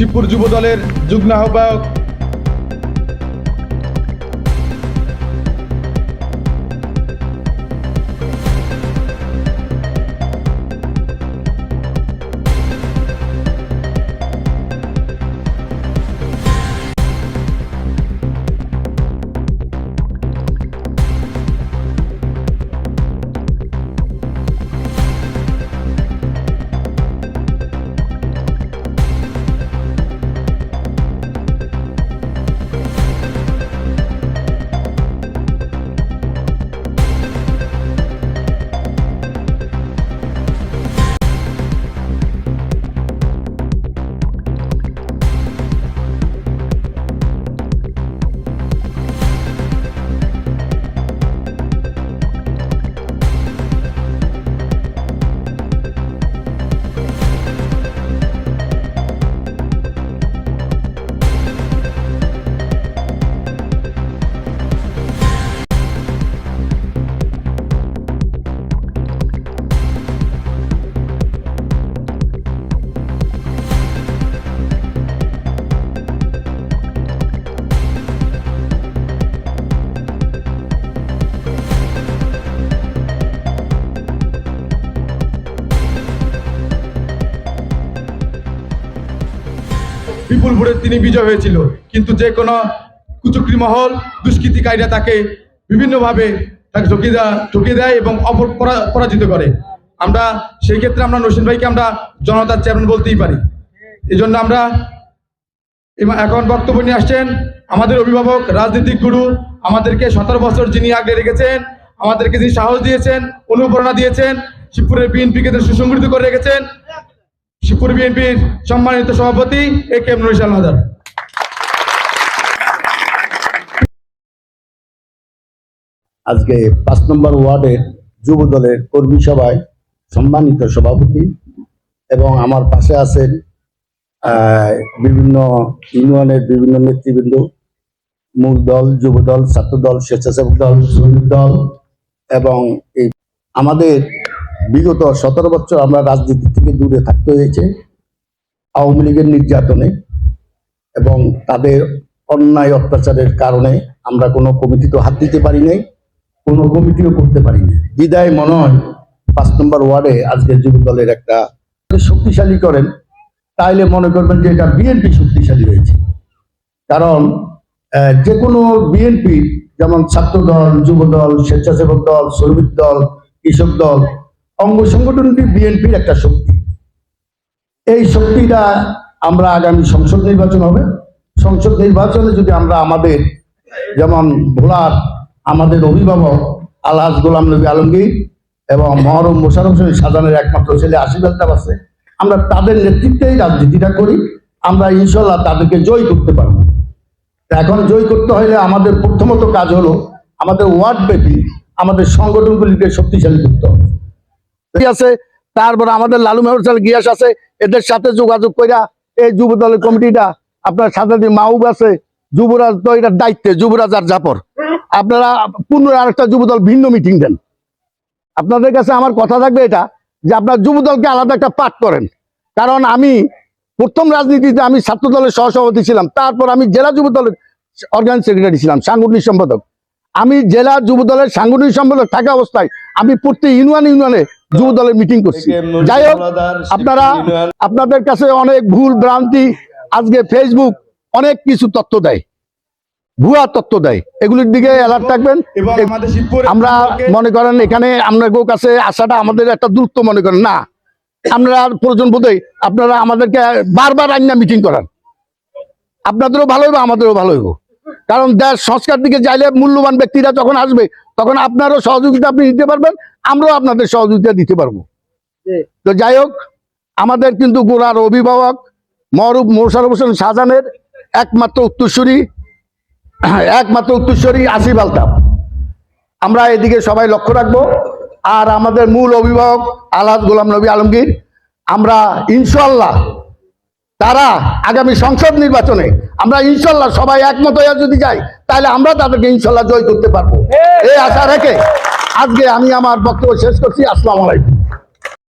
শিবপুর যুব দলের যুগ্ম আহ্বায়ক বিপুল ভোটে তিনি বিজয় হয়েছিল। কিন্তু যে কোনো কুচুকরি মহল দুষ্কৃতিকারীরা তাকে বিভিন্নভাবে তাকে ঠকিয়ে দেয় ঠকিয়ে দেয় এবং অপর পরাজিত করে। আমরা সেই ক্ষেত্রে আমরা নসীন ভাইকে আমরা জনতার চেয়ারম্যান বলতেই পারি। এই জন্য আমরা এখন বক্তব্য নিয়ে আসছেন আমাদের অভিভাবক, রাজনীতিক গুরু, আমাদেরকে সতেরো বছর যিনি আগলে রেখেছেন, আমাদেরকে যিনি সাহস দিয়েছেন, অনুপ্রেরণা দিয়েছেন, শিবপুরের বিএনপিকে সুসংগঠিত করে রেখেছেন শিবপুর বিএনপির সম্মানিত সভাপতি এ কে এম নুরিশাল হাজার আজকে পাঁচ নম্বর ওয়ার্ডের যুব দলের কর্মী সভায় সম্মানিত সভাপতি এবং আমার পাশে আছেন বিভিন্ন ইউনিয়নের বিভিন্ন নেতৃবৃন্দ, মূল দল, যুব দল, ছাত্র দল, স্বেচ্ছাসেবক দল, শ্রমিক দল এবং এই আমাদের বিগত সতেরো বছর আমরা রাজনীতি থেকে দূরে থাকতে হয়েছে আওয়ামী লীগের নির্যাতনে এবং তাদের অন্যায় অত্যাচারের কারণে আমরা কোনো কমিটিতে হাত দিতে পারি নাই, কোনো কমিটিও করতে পারি পারিনি বিদায় মনে হয় পাঁচ নম্বর ওয়ার্ডে আজকে যুব দলের একটা শক্তিশালী করেন, তাইলে মনে করবেন যে এটা বিএনপি শক্তিশালী হয়েছে। কারণ যে কোনো বিএনপি, যেমন ছাত্র দল যুব দল স্বেচ্ছাসেবক দল, শ্রমিক দল, কৃষক দল অঙ্গ সংগঠনটি বিএনপির একটা শক্তি। এই শক্তিটা আমরা আগামী সংসদ নির্বাচন হবে। সংসদ নির্বাচনে যদি আমরা আমাদের যেমন ভোলার আমাদের অভিভাবক আলহাজ গোলাম নবী আলমগীর এবং মহরম মোশারফ হোসেন সাজানের একমাত্র ছেলে আশিফ আলতাফ আছে, আমরা তাদের নেতৃত্বেই রাজনীতিটা করি। আমরা ইনশাল্লাহ তাদেরকে জয় করতে পারব। এখন জয় করতে হলে আমাদের প্রথমত কাজ হলো আমাদের ওয়ার্ড ব্যাপী আমাদের সংগঠনগুলিকে শক্তিশালী করতে হবে। আছে? তারপর আমাদের লালু মেহর সাল গিয়াস আছে, এদের সাথে যোগাযোগ কইরা এই যুব দলের কমিটিটা আপনার সাথে যে মাহবুব আছে, যুবরাজ তো এটার দায়িত্বে, যুবরাজ আর জাপর আপনারা পুনরায় আরেকটা যুব দল ভিন্ন মিটিং দেন। আপনাদের কাছে আমার কথা থাকবে এটা, যে আপনার যুব দলকে আলাদা একটা পাঠ করেন। কারণ আমি প্রথম রাজনীতিতে আমি ছাত্র দলের সহসভাপতি ছিলাম, তারপর আমি জেলা যুব দলের অর্গানাইজ সেক্রেটারি ছিলাম, সাংগঠনিক সম্পাদক। আমি জেলা যুব দলের সাংগঠনিক সম্পাদক থাকা অবস্থায় আমি প্রতি ইউনিয়ন ইউনিয়নে যুব দলের মিটিং করছি যাই হোক আপনারা আপনাদের কাছে অনেক ভুল ভ্রান্তি আজকে ফেসবুক অনেক কিছু তথ্য দেয়। ভুয়া তথ্য দেয়। এগুলির দিকে অ্যালার্ট থাকবেন। আমরা মনে করেন এখানে আপনাদের কাছে আসাটা আমাদের একটা দূরত্ব মনে করেন। না আপনারা প্রয়োজন বোধই আপনারা আমাদেরকে বারবার আইনা মিটিং করান। আপনাদেরও ভালো হইব আমাদেরও ভালো হইব। কারণ দেশ সংস্কার দিকে যাইলে মূল্যবান ব্যক্তিরা যখন আসবে তখন আপনারও সহযোগিতা আপনি দিতে পারবেন আমরাও আপনাদের সহযোগিতা দিতে পারব। তো যাই হোক আমাদের কিন্তু গোড়ার অভিভাবক মরুব মোশারফ হোসেন শাহজাহানের একমাত্র উত্তরসূরি একমাত্র উত্তরসূরি আসিফ আলতাফ। আমরা এদিকে সবাই লক্ষ্য রাখব। আর আমাদের মূল অভিভাবক আলহাজ গোলাম নবী আলমগীর আমরা ইনশাল্লাহ তারা আগামী সংসদ নির্বাচনে আমরা ইনশাল্লাহ সবাই একমত হয়ে যদি যাই তাহলে আমরা তাদেরকে ইনশাল্লাহ জয় করতে পারব। এই আশা রেখে আজকে আমি আমার বক্তব্য শেষ করছি। আসসালামু আলাইকুম।